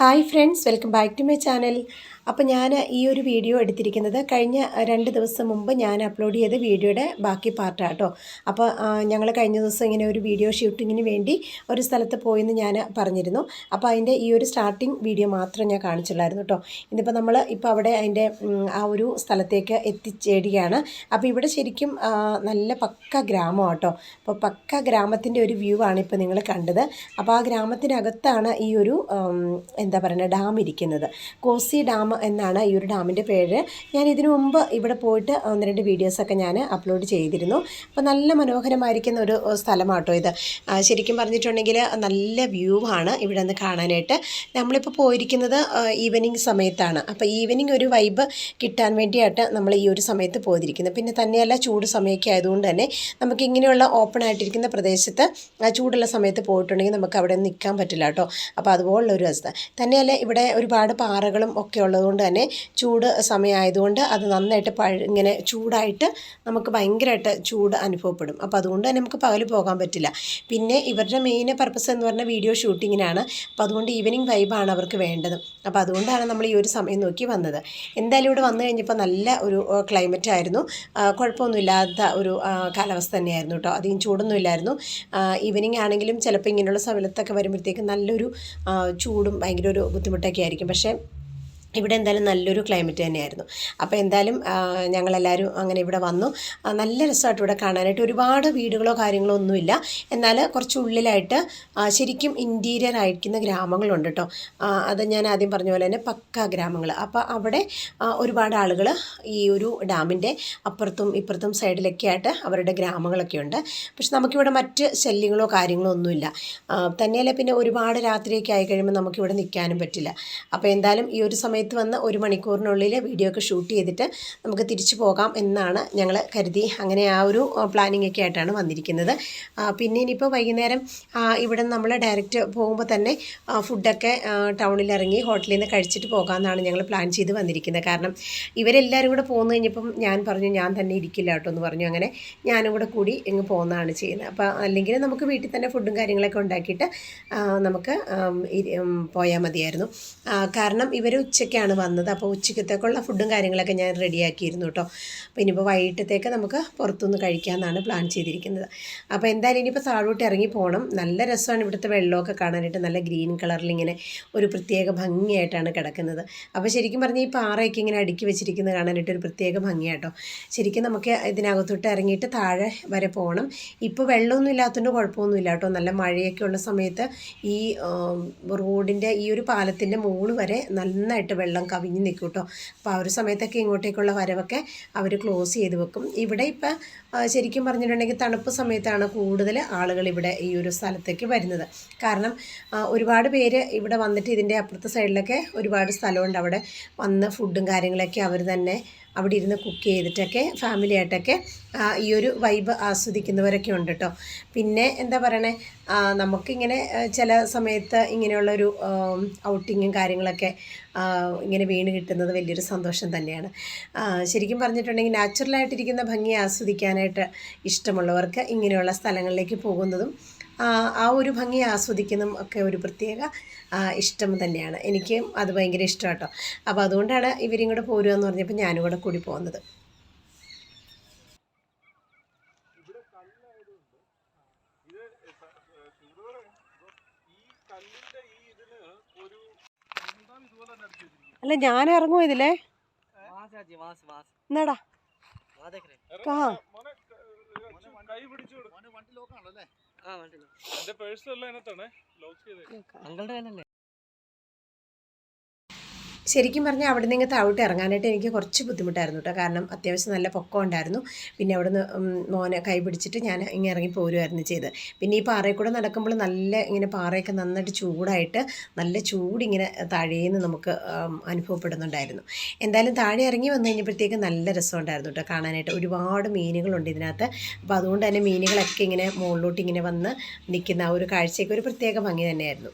Hi friends welcome back to my channel. അപ്പോൾ ഞാൻ ഈ ഒരു വീഡിയോ എടുത്തിരിക്കുന്നത് കഴിഞ്ഞ രണ്ട് ദിവസം മുമ്പ് ഞാൻ അപ്ലോഡ് ചെയ്ത വീഡിയോയുടെ ബാക്കി പാർട്ടാണ് കേട്ടോ അപ്പോൾ ഞങ്ങൾ കഴിഞ്ഞ ദിവസം ഇങ്ങനെ ഒരു വീഡിയോ ഷൂട്ടിങ്ങിന് വേണ്ടി ഒരു സ്ഥലത്ത് പോയെന്ന് ഞാൻ പറഞ്ഞിരുന്നു. അപ്പോൾ അതിന്റെ ഈ ഒരു സ്റ്റാർട്ടിങ് വീഡിയോ മാത്രം ഞാൻ കാണിച്ചുള്ളായിരുന്നു കേട്ടോ ഇന്നിപ്പോൾ നമ്മൾ ഇപ്പോൾ അവിടെ അതിന്റെ ആ ഒരു സ്ഥലത്തേക്ക് എത്തിച്ചേരുകയാണ്. അപ്പോൾ ഇവിടെ ശരിക്കും നല്ല പക്ക ഗ്രാമം കേട്ടോ അപ്പോൾ പക്ക ഗ്രാമത്തിന്റെ ഒരു വ്യൂ ആണ് ഇപ്പോൾ നിങ്ങൾ കണ്ടത്. അപ്പോൾ ആ ഗ്രാമത്തിനകത്താണ് ഈ ഒരു എന്താ പറയുക ഡാം ഇരിക്കുന്നത്. കോസി ഡാം എന്നാണ് ഈ ഒരു ഡാമിന്റെ പേര്. ഞാൻ ഇതിനു മുമ്പ് ഇവിടെ പോയിട്ട് ഒന്ന് രണ്ട് വീഡിയോസൊക്കെ ഞാൻ അപ്ലോഡ് ചെയ്തിരുന്നു. അപ്പോൾ നല്ല മനോഹരമായിരിക്കുന്ന ഒരു സ്ഥലമാട്ടോ ഇത്. ശരിക്കും പറഞ്ഞിട്ടുണ്ടെങ്കിൽ നല്ല വ്യൂ ആണ് ഇവിടെ നിന്ന് കാണാനായിട്ട്. നമ്മളിപ്പോൾ പോയിരിക്കുന്നത് ഈവനിങ് സമയത്താണ്. അപ്പോൾ ഈവനിങ് ഒരു വൈബ് കിട്ടാൻ വേണ്ടിയായിട്ട് നമ്മൾ ഈ ഒരു സമയത്ത് പോയിരിക്കുന്നത് പിന്നെ തന്നെയല്ല ചൂട് സമയമൊക്കെ ആയതുകൊണ്ട് തന്നെ നമുക്ക് ഇങ്ങനെയുള്ള ഓപ്പൺ ആയിട്ടിരിക്കുന്ന പ്രദേശത്ത് ചൂടുള്ള സമയത്ത് പോയിട്ടുണ്ടെങ്കിൽ നമുക്ക് അവിടെ നിൽക്കാൻ പറ്റില്ല കേട്ടോ. അപ്പോൾ അതുപോലുള്ള ഒരു അവസ്ഥ. തന്നെയല്ല ഇവിടെ ഒരുപാട് പാറകളും ഒക്കെ ഉള്ളതുകൊണ്ട് തന്നെ ചൂട് സമയമായതുകൊണ്ട് അത് നന്നായിട്ട് പഴ ഇങ്ങനെ ചൂടായിട്ട് നമുക്ക് ഭയങ്കരമായിട്ട് ചൂട് അനുഭവപ്പെടും. അപ്പോൾ അതുകൊണ്ട് തന്നെ നമുക്ക് പകൽ പോകാൻ പറ്റില്ല. പിന്നെ ഇവരുടെ മെയിൻ പർപ്പസ് എന്ന് പറഞ്ഞാൽ വീഡിയോ ഷൂട്ടിങ്ങിനാണ് അപ്പോൾ അതുകൊണ്ട് ഈവനിങ് വൈബാണ് അവർക്ക് വേണ്ടത്. അപ്പോൾ അതുകൊണ്ടാണ് നമ്മൾ ഈ ഒരു സമയം നോക്കി വന്നത്. എന്തായാലും ഇവിടെ വന്നു കഴിഞ്ഞപ്പോൾ നല്ല ഒരു ക്ലൈമറ്റ് ആയിരുന്നു. കുഴപ്പമൊന്നുമില്ലാത്ത ഒരു കാലാവസ്ഥ തന്നെയായിരുന്നു കേട്ടോ. അധികം ചൂടൊന്നുമില്ലായിരുന്നു ഈവനിങ് ആണെങ്കിലും ചിലപ്പോൾ ഇങ്ങനെയുള്ള സമയത്തൊക്കെ വരുമ്പോഴത്തേക്ക് നല്ലൊരു ചൂടും ഭയങ്കര ഒരു ബുദ്ധിമുട്ടൊക്കെ ആയിരിക്കും. പക്ഷേ ഇവിടെ എന്തായാലും നല്ലൊരു ക്ലൈമറ്റ് തന്നെയായിരുന്നു. അപ്പോൾ എന്തായാലും ഞങ്ങളെല്ലാവരും അങ്ങനെ ഇവിടെ വന്നു. നല്ല രസമായിട്ട് ഇവിടെ കാണാനായിട്ട് ഒരുപാട് വീടുകളോ കാര്യങ്ങളോ ഒന്നുമില്ല. എന്നാൽ കുറച്ച് ഉള്ളിലായിട്ട് ശരിക്കും ഇന്റീരിയർ ആയിരിക്കുന്ന ഗ്രാമങ്ങളുണ്ട് കേട്ടോ. അത് ഞാൻ ആദ്യം പറഞ്ഞ പോലെ തന്നെ പക്ക ഗ്രാമങ്ങൾ. അപ്പോൾ അവിടെ ഒരുപാട് ആളുകൾ ഈ ഒരു ഡാമിന്റെ അപ്പുറത്തും ഇപ്പുറത്തും സൈഡിലൊക്കെ ആയിട്ട് അവരുടെ ഗ്രാമങ്ങളൊക്കെ ഉണ്ട്. പക്ഷെ നമുക്കിവിടെ മറ്റ് ശല്യങ്ങളോ കാര്യങ്ങളോ ഒന്നുമില്ല. തന്നെയല്ല പിന്നെ ഒരുപാട് രാത്രിയൊക്കെ ആയി കഴിയുമ്പോൾ നമുക്കിവിടെ നിൽക്കാനും പറ്റില്ല. അപ്പോൾ എന്തായാലും ഈ ഒരു സമയത്ത് വന്ന് ഒരു മണിക്കൂറിനുള്ളിൽ വീഡിയോ ഒക്കെ ഷൂട്ട് ചെയ്തിട്ട് നമുക്ക് തിരിച്ചു പോകാം എന്നാണ് ഞങ്ങൾ കരുതി. അങ്ങനെ ആ ഒരു പ്ലാനിങ് ഒക്കെ ആയിട്ടാണ് വന്നിരിക്കുന്നത്. പിന്നെ ഇനിയിപ്പോൾ വൈകുന്നേരം ഇവിടെ നമ്മൾ ഡയറക്റ്റ് പോകുമ്പോൾ തന്നെ ഫുഡൊക്കെ ടൗണിൽ ഇറങ്ങി ഹോട്ടലിൽ നിന്ന് കഴിച്ചിട്ട് പോകാമെന്നാണ് ഞങ്ങൾ പ്ലാൻ ചെയ്ത് വന്നിരിക്കുന്നത്. കാരണം ഇവരെല്ലാവരും കൂടെ പോകുന്നു കഴിഞ്ഞപ്പം ഞാൻ പറഞ്ഞു ഞാൻ തന്നെ ഇരിക്കില്ല കേട്ടോ എന്ന് പറഞ്ഞു. അങ്ങനെ ഞാനും കൂടെ കൂടി ഇങ്ങ് പോകുന്നതാണ് ചെയ്യുന്നത്. അപ്പോൾ അല്ലെങ്കിൽ നമുക്ക് വീട്ടിൽ തന്നെ ഫുഡും കാര്യങ്ങളൊക്കെ ഉണ്ടാക്കിയിട്ട് നമുക്ക് പോയാൽ മതിയായിരുന്നു. കാരണം ഇവർ ഉച്ചയ്ക്കാണ് വന്നത്. അപ്പോൾ ഉച്ചക്കത്തേക്കുള്ള ഫുഡും കാര്യങ്ങളൊക്കെ ഞാൻ റെഡിയാക്കിയിരുന്നു കേട്ടോ. അപ്പോൾ ഇനിയിപ്പോൾ വൈകിട്ടത്തേക്ക് നമുക്ക് പുറത്തുനിന്ന് കഴിക്കാമെന്നാണ് പ്ലാൻ ചെയ്തിരിക്കുന്നത്. അപ്പോൾ എന്തായാലും ഇനിയിപ്പോൾ താഴോട്ട് ഇറങ്ങി പോകണം. നല്ല രസമാണ് ഇവിടുത്തെ വെള്ളമൊക്കെ കാണാനായിട്ട്. നല്ല ഗ്രീൻ കളറിൽ ഇങ്ങനെ ഒരു പ്രത്യേക ഭംഗിയായിട്ടാണ് കിടക്കുന്നത്. അപ്പോൾ ശരിക്കും പറഞ്ഞാൽ ഈ പാറയൊക്കെ ഇങ്ങനെ അടുക്കി വെച്ചിരിക്കുന്നത് കാണാനായിട്ട് ഒരു പ്രത്യേക ഭംഗിയാട്ടോ ശരിക്കും നമുക്ക് ഇതിനകത്തോട്ട് ഇറങ്ങിയിട്ട് താഴെ വരെ പോകണം. ഇപ്പോൾ വെള്ളമൊന്നും ഇല്ലാത്തതുകൊണ്ട് കുഴപ്പമൊന്നുമില്ല കേട്ടോ. നല്ല മഴയൊക്കെ ഉള്ള സമയത്ത് ഈ റോഡിന്റെ ഈ ഒരു പാലത്തിന്റെ മുകളിൽ വരെ നന്നായിട്ട് വെള്ളം കവിഞ്ഞ് നിൽക്കും കേട്ടോ അപ്പോൾ ആ ഒരു സമയത്തൊക്കെ ഇങ്ങോട്ടേക്കുള്ള വരവൊക്കെ അവർ ക്ലോസ് ചെയ്ത് വെക്കും. ഇവിടെ ഇപ്പം ശരിക്കും പറഞ്ഞിട്ടുണ്ടെങ്കിൽ തണുപ്പ് സമയത്താണ് കൂടുതൽ ആളുകൾ ഇവിടെ ഈ ഒരു സ്ഥലത്തേക്ക് വരുന്നത്. കാരണം ഒരുപാട് പേര് ഇവിടെ വന്നിട്ട് ഇതിന്റെ അപ്പുറത്തെ സൈഡിലൊക്കെ ഒരുപാട് സ്ഥലമുണ്ട്. അവിടെ വന്ന് ഫുഡും കാര്യങ്ങളൊക്കെ അവർ തന്നെ അവിടെ ഇരുന്ന് കുക്ക് ചെയ്തിട്ടൊക്കെ ഫാമിലി ആയിട്ടൊക്കെ ഈ ഒരു വൈബ് ആസ്വദിക്കുന്നവരൊക്കെ ഉണ്ട് കേട്ടോ പിന്നെ എന്താ പറയണേ? നമുക്കിങ്ങനെ ചില സമയത്ത് ഇങ്ങനെയുള്ളൊരു ഔട്ടിങ്ങും കാര്യങ്ങളൊക്കെ ഇങ്ങനെ വീണ് കിട്ടുന്നത് വലിയൊരു സന്തോഷം തന്നെയാണ്. ശരിക്കും പറഞ്ഞിട്ടുണ്ടെങ്കിൽ നാച്ചുറലായിട്ടിരിക്കുന്ന ഭംഗി ആസ്വദിക്കാനായിട്ട് ഇഷ്ടമുള്ളവർക്ക് ഇങ്ങനെയുള്ള സ്ഥലങ്ങളിലേക്ക് പോകുന്നതും ആ ഒരു ഭംഗി ആസ്വദിക്കുന്നതും ഒക്കെ ഒരു പ്രത്യേക ഇഷ്ടം തന്നെയാണ്. എനിക്കും അത് ഭയങ്കര ഇഷ്ടം കേട്ടോ അപ്പോൾ അതുകൊണ്ടാണ് ഇവരും കൂടെ പോരുക എന്ന് പറഞ്ഞപ്പോൾ ഞാനും കൂടെ കൂടി പോകുന്നത്. അല്ല ഞാൻ ഇറങ്ങും ഇതിലേ? എന്നാടാ ആ അങ്കളുടെ കയ്യിലല്ലേ? ശരിക്കും പറഞ്ഞാൽ അവിടെ നിന്ന് താഴോട്ട് ഇറങ്ങാനായിട്ട് എനിക്ക് കുറച്ച് ബുദ്ധിമുട്ടായിരുന്നു കേട്ടോ കാരണം അത്യാവശ്യം നല്ല പൊക്കം ഉണ്ടായിരുന്നു. പിന്നെ അവിടെ നിന്ന് മോനെ കൈ പിടിച്ചിട്ട് ഞാൻ ഇങ്ങനെ ഇറങ്ങി പോരുമായിരുന്നു ചെയ്ത്. പിന്നെ ഈ പാറയിൽ കൂടെ നടക്കുമ്പോൾ നല്ല ഇങ്ങനെ പാറയൊക്കെ നന്നായിട്ട് ചൂടായിട്ട് നല്ല ചൂടിങ്ങനെ താഴേന്ന് നമുക്ക് അനുഭവപ്പെടുന്നുണ്ടായിരുന്നു. എന്തായാലും താഴെ ഇറങ്ങി വന്നു കഴിഞ്ഞപ്പോഴത്തേക്ക് നല്ല രസമുണ്ടായിരുന്നു കേട്ടോ കാണാനായിട്ട്. ഒരുപാട് മീനുകളുണ്ട് ഇതിനകത്ത്. അപ്പോൾ അതുകൊണ്ട് തന്നെ മീനുകളൊക്കെ ഇങ്ങനെ മുകളിലോട്ട് ഇങ്ങനെ വന്ന് നിൽക്കുന്ന ആ ഒരു കാഴ്ചയൊക്കെ ഒരു പ്രത്യേക ഭംഗി തന്നെയായിരുന്നു.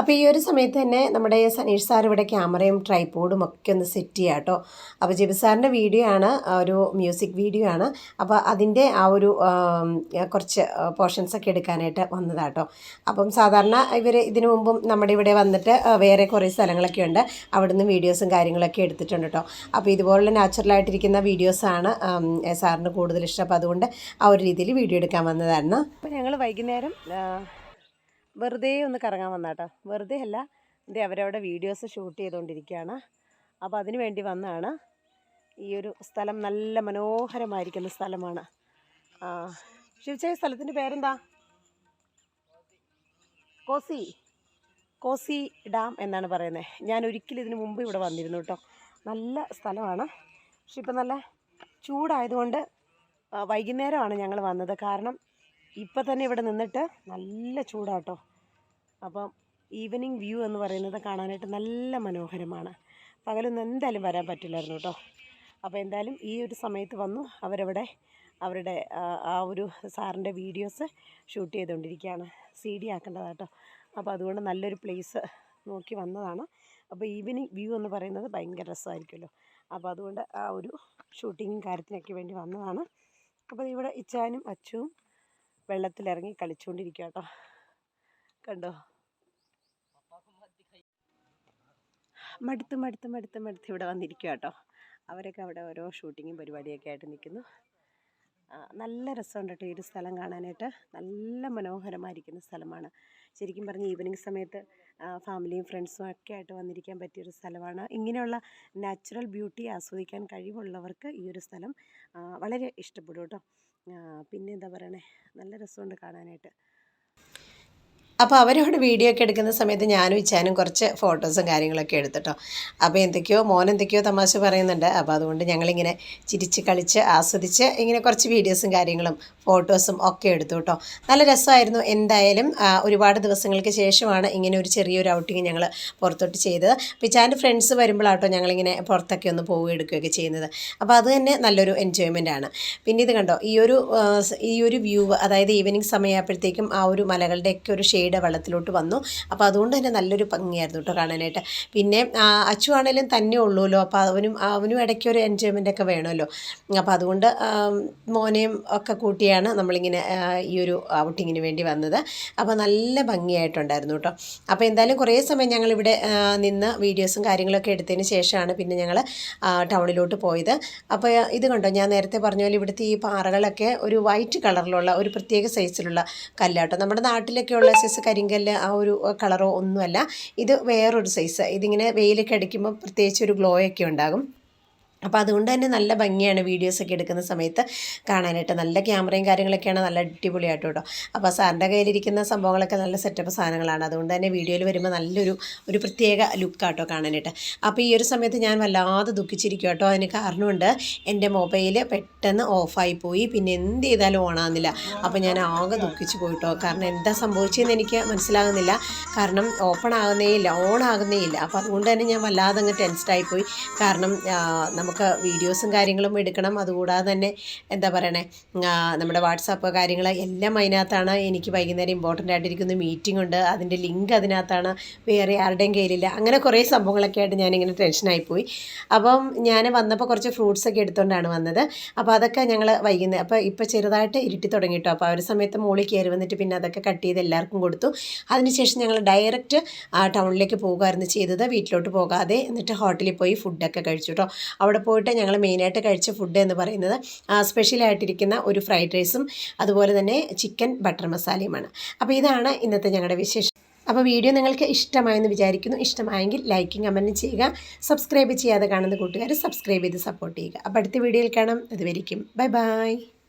അപ്പോൾ ഈ ഒരു സമയത്ത് തന്നെ നമ്മുടെ സനീഷ് സാർ ഇവിടെ ക്യാമറയും ട്രൈപോഡും ഒക്കെ ഒന്ന് സെറ്റ് ചെയ്യാം കേട്ടോ. അപ്പോൾ ജെബി സാറിന്റെ വീഡിയോ ആണ് ഒരു മ്യൂസിക് വീഡിയോ ആണ്. അപ്പോൾ അതിന്റെ ആ ഒരു കുറച്ച് പോർഷൻസ് ഒക്കെ എടുക്കാനായിട്ട് വന്നതാണ് കേട്ടോ. അപ്പം സാധാരണ ഇവർ ഇതിനു മുമ്പും നമ്മുടെ ഇവിടെ വന്നിട്ട് വേറെ കുറേ സ്ഥലങ്ങളൊക്കെ ഉണ്ട്. അവിടുന്ന് വീഡിയോസും കാര്യങ്ങളൊക്കെ എടുത്തിട്ടുണ്ട് കേട്ടോ. അപ്പോൾ ഇതുപോലുള്ള നാച്ചുറലായിട്ടിരിക്കുന്ന വീഡിയോസാണ് സാറിന് കൂടുതൽ ഇഷ്ടം. അപ്പോൾ അതുകൊണ്ട് ആ ഒരു രീതിയിൽ വീഡിയോ എടുക്കാൻ വന്നതായിരുന്നു. അപ്പോൾ ഞങ്ങൾ വൈകുന്നേരം വെറുതെ ഒന്ന് കറങ്ങാൻ വന്നാട്ടോ. വെറുതെ അല്ല ഇത് അവരവിടെ വീഡിയോസ് ഷൂട്ട് ചെയ്തുകൊണ്ടിരിക്കുകയാണ് അപ്പോൾ അതിന് വേണ്ടി വന്നതാണ് ഈ ഒരു സ്ഥലം നല്ല മനോഹരമായിരിക്കുന്ന സ്ഥലമാണ്. ആ ശിവചേ സ്ഥലത്തിന്റെ പേരെന്താ? കോസി. കോസി ഡാം എന്നാണ് പറയുന്നത് ഞാൻ ഒരിക്കലും ഇതിനു മുമ്പ് ഇവിടെ വന്നിരുന്നു കേട്ടോ. നല്ല സ്ഥലമാണ്. പക്ഷെ ഇപ്പം നല്ല ചൂടായതുകൊണ്ട് വൈകുന്നേരമാണ് ഞങ്ങൾ വന്നത്. കാരണം ഇപ്പം തന്നെ ഇവിടെ നിന്നിട്ട് നല്ല ചൂടാട്ടോ. അപ്പം ഈവനിങ് വ്യൂ എന്ന് പറയുന്നത് കാണാനായിട്ട് നല്ല മനോഹരമാണ്. പകലൊന്നും എന്തായാലും വരാൻ പറ്റില്ലായിരുന്നു കേട്ടോ അപ്പോൾ എന്തായാലും ഈ ഒരു സമയത്ത് വന്നു അവരവിടെ അവരുടെ ആ, ഒരു സാറിന്റെ വീഡിയോസ് ഷൂട്ട് ചെയ്തുകൊണ്ടിരിക്കുകയാണ് സി ഡി ആക്കേണ്ടതാട്ടോ അപ്പോൾ അതുകൊണ്ട് നല്ലൊരു പ്ലേസ് നോക്കി വന്നതാണ്. അപ്പോൾ ഈവനിങ് വ്യൂ എന്ന് പറയുന്നത് ഭയങ്കര രസമായിരിക്കുമല്ലോ. അപ്പോൾ അതുകൊണ്ട് ആ ഒരു ഷൂട്ടിങ്ങും കാര്യത്തിനൊക്കെ വേണ്ടി വന്നതാണ്. അപ്പോൾ ഇവിടെ ഇച്ചാനും അച്ചുവും വെള്ളത്തിലിറങ്ങി കളിച്ചുകൊണ്ടിരിക്കുക കേട്ടോ കണ്ടോ? മടുത്ത് മടുത്ത് മടുത്ത് മടുത്ത് ഇവിടെ വന്നിരിക്കുക കേട്ടോ അവരൊക്കെ അവിടെ ഓരോ ഷൂട്ടിങ്ങും പരിപാടിയൊക്കെ ആയിട്ട് നിൽക്കുന്നു. നല്ല രസമുണ്ട് കേട്ടോ ഈ ഒരു സ്ഥലം കാണാനായിട്ട്. നല്ല മനോഹരമായിരിക്കുന്ന സ്ഥലമാണ്. ശരിക്കും പറഞ്ഞ് ഈവനിങ് സമയത്ത് ഫാമിലിയും ഫ്രണ്ട്സും ഒക്കെ ആയിട്ട് വന്നിരിക്കാൻ പറ്റിയൊരു സ്ഥലമാണ്. ഇങ്ങനെയുള്ള നാച്ചുറൽ ബ്യൂട്ടി ആസ്വദിക്കാൻ കഴിവുള്ളവർക്ക് ഈ ഒരു സ്ഥലം വളരെ ഇഷ്ടപ്പെടും കേട്ടോ. പിന്നെ എന്താ പറയണേ? നല്ല രസമുണ്ട് കാണാനായിട്ട്. അപ്പോൾ അവരോട് വീഡിയോ ഒക്കെ എടുക്കുന്ന സമയത്ത് ഞാനും ഇച്ചാനും കുറച്ച് ഫോട്ടോസും കാര്യങ്ങളൊക്കെ എടുത്തിട്ടോ. അപ്പോൾ എന്തൊക്കെയോ മോൻ എന്തൊക്കെയോ തമാശ പറയുന്നുണ്ട്. അപ്പോൾ അതുകൊണ്ട് ഞങ്ങളിങ്ങനെ ചിരിച്ച് കളിച്ച് ആസ്വദിച്ച് ഇങ്ങനെ കുറച്ച് വീഡിയോസും കാര്യങ്ങളും ഫോട്ടോസും ഒക്കെ എടുത്തു കേട്ടോ. നല്ല രസമായിരുന്നു എന്തായാലും ഒരുപാട് ദിവസങ്ങൾക്ക് ശേഷമാണ് ഇങ്ങനെ ഒരു ചെറിയൊരു ഔട്ടിങ് ഞങ്ങൾ പുറത്തോട്ട് ചെയ്തത്. അപ്പോൾ ഇച്ചാന്റെ ഫ്രണ്ട്സ് വരുമ്പോഴാട്ടോ ഞങ്ങളിങ്ങനെ പുറത്തൊക്കെ ഒന്ന് പോവുകയും എടുക്കുകയൊക്കെ ചെയ്യുന്നത്. അപ്പോൾ അത് തന്നെ നല്ലൊരു എൻജോയ്മെന്റ് ആണ്. പിന്നെ ഇത് കണ്ടോ ഈ ഒരു ഈ ഒരു വ്യൂ അതായത് ഈവനിങ് സമയമായപ്പോഴത്തേക്കും ആ ഒരു മലകളുടെയൊക്കെ ഒരു ഷെയ്ഡ് വെള്ളത്തിലോട്ട് വന്നു. അപ്പോൾ അതുകൊണ്ട് തന്നെ നല്ലൊരു ഭംഗിയായിരുന്നു കേട്ടോ കാണാനായിട്ട്. പിന്നെ അച്ചു ആണേലും തന്നെ ഉള്ളൂല്ലോ അപ്പോൾ അവനും അവനും ഇടയ്ക്ക് ഒരു എൻജോയ്മെന്റ് ഒക്കെ വേണമല്ലോ. അപ്പോൾ അതുകൊണ്ട് മോനെയും ഒക്കെ കൂട്ടിയാണ് നമ്മളിങ്ങനെ ഈ ഒരു ഔട്ടിങ്ങിന് വേണ്ടി വന്നത്. അപ്പോൾ നല്ല ഭംഗിയായിട്ടുണ്ടായിരുന്നു കേട്ടോ അപ്പോൾ എന്തായാലും കുറേ സമയം ഞങ്ങളിവിടെ നിന്ന് വീഡിയോസും കാര്യങ്ങളൊക്കെ എടുത്തതിന് ശേഷമാണ് പിന്നെ ഞങ്ങൾ ടൗണിലോട്ട് പോയത്. അപ്പോൾ ഇത് കണ്ടോ? ഞാൻ നേരത്തെ പറഞ്ഞ പോലെ ഇവിടുത്തെ ഈ പാറകളൊക്കെ ഒരു വൈറ്റ് കളറിലുള്ള ഒരു പ്രത്യേക സൈസിലുള്ള കല്ലാട്ടോ. നമ്മുടെ നാട്ടിലൊക്കെയുള്ള സൈസ് കരിങ്കല്ല് ആ ഒരു കളറോ ഒന്നുമല്ല. ഇത് വേറൊരു സൈസ് ഇതിങ്ങനെ വെയിലൊക്കെ അടിക്കുമ്പോൾ പ്രത്യേകിച്ച് ഒരു ഗ്ലോ ഒക്കെ ഉണ്ടാകും. അപ്പോൾ അതുകൊണ്ട് തന്നെ നല്ല ഭംഗിയാണ് വീഡിയോസൊക്കെ എടുക്കുന്ന സമയത്ത് കാണാനായിട്ട്. നല്ല ക്യാമറയും കാര്യങ്ങളൊക്കെയാണ് നല്ല അടിപൊളിയായിട്ട് കേട്ടോ. അപ്പോൾ സാറിന്റെ കയ്യിലിരിക്കുന്ന സംഭവങ്ങളൊക്കെ നല്ല സെറ്റപ്പ് സാധനങ്ങളാണ്. അതുകൊണ്ട് തന്നെ വീഡിയോയിൽ വരുമ്പോൾ നല്ലൊരു ഒരു പ്രത്യേക ലുക്കാട്ടോ കാണാനായിട്ട്. അപ്പോൾ ഈ ഒരു സമയത്ത് ഞാൻ വല്ലാതെ ദുഃഖിച്ചിരിക്കും കേട്ടോ. അതിന് കാരണമുണ്ട് എന്റെ മൊബൈൽ പെട്ടെന്ന് ഓഫായി പോയി. പിന്നെ എന്ത് ചെയ്താലും ഓണാകുന്നില്ല അപ്പോൾ ഞാൻ ആകെ ദുഃഖിച്ച് പോയിട്ടോ കാരണം എന്താ സംഭവിച്ചതെന്ന് എനിക്ക് മനസ്സിലാകുന്നില്ല. കാരണം ഓപ്പൺ ആകുന്നേ ഇല്ല ഓൺ ആകുന്നേ ഇല്ല അപ്പോൾ അതുകൊണ്ട് തന്നെ ഞാൻ വല്ലാതെ അങ്ങ് ടെൻസ്ഡായി പോയി. കാരണം ആ, നമുക്ക് വീഡിയോസും കാര്യങ്ങളും എടുക്കണം. അതുകൂടാതെ തന്നെ എന്താ പറയണേ നമ്മുടെ വാട്സാപ്പ് കാര്യങ്ങൾ എല്ലാം അതിനകത്താണ്. എനിക്ക് വൈകുന്നേരം ഇമ്പോർട്ടന്റ് ആയിട്ടിരിക്കുന്ന മീറ്റിംഗ് ഉണ്ട്. അതിന്റെ ലിങ്ക് അതിനകത്താണ്. വേറെ ആരുടെയും കയ്യിലില്ല. അങ്ങനെ കുറേ സംഭവങ്ങളൊക്കെ ആയിട്ട് ഞാനിങ്ങനെ ടെൻഷനായി പോയി. അപ്പം ഞാൻ വന്നപ്പോൾ കുറച്ച് ഫ്രൂട്ട്സ് ഒക്കെ എടുത്തുകൊണ്ടാണ് വന്നത്. അപ്പോൾ അതൊക്കെ ഞങ്ങൾ വൈകുന്നേരം അപ്പോൾ ഇപ്പോൾ ചെറുതായിട്ട് ഇരുട്ടി തുടങ്ങിയിട്ടോ അപ്പോൾ ആ ഒരു സമയത്ത് മുകളിൽ കയറി വന്നിട്ട് പിന്നെ അതൊക്കെ കട്ട് ചെയ്ത് എല്ലാവർക്കും കൊടുത്തു. അതിനുശേഷം ഞങ്ങൾ ഡയറക്റ്റ് ടൗണിലേക്ക് പോകുമായിരുന്നു ചെയ്തത്. വീട്ടിലോട്ട് പോകാതെ എന്നിട്ട് ഹോട്ടലിൽ പോയി ഫുഡൊക്കെ കഴിച്ചു കേട്ടോ അവിടെ പോയിട്ട് ഞങ്ങൾ മെയിനായിട്ട് കഴിച്ച ഫുഡ് എന്ന് പറയുന്നത് സ്പെഷ്യലായിട്ടിരിക്കുന്ന ഒരു ഫ്രൈഡ് റൈസും അതുപോലെ തന്നെ ചിക്കൻ ബട്ടർ മസാലയുമാണ് അപ്പോൾ ഇതാണ് ഇന്നത്തെ ഞങ്ങളുടെ വിശേഷം. അപ്പോൾ വീഡിയോ നിങ്ങൾക്ക് ഇഷ്ടമായെന്ന് വിചാരിക്കുന്നു. ഇഷ്ടമായെങ്കിൽ ലൈക്കും കമന്റും ചെയ്യുക. സബ്സ്ക്രൈബ് ചെയ്യാതെ കാണുന്ന കൂട്ടുകാർ സബ്സ്ക്രൈബ് ചെയ്ത് സപ്പോർട്ട് ചെയ്യുക. അപ്പോൾ അടുത്ത വീഡിയോയിൽ കാണാം. അതുവരിക്കും. Bye bye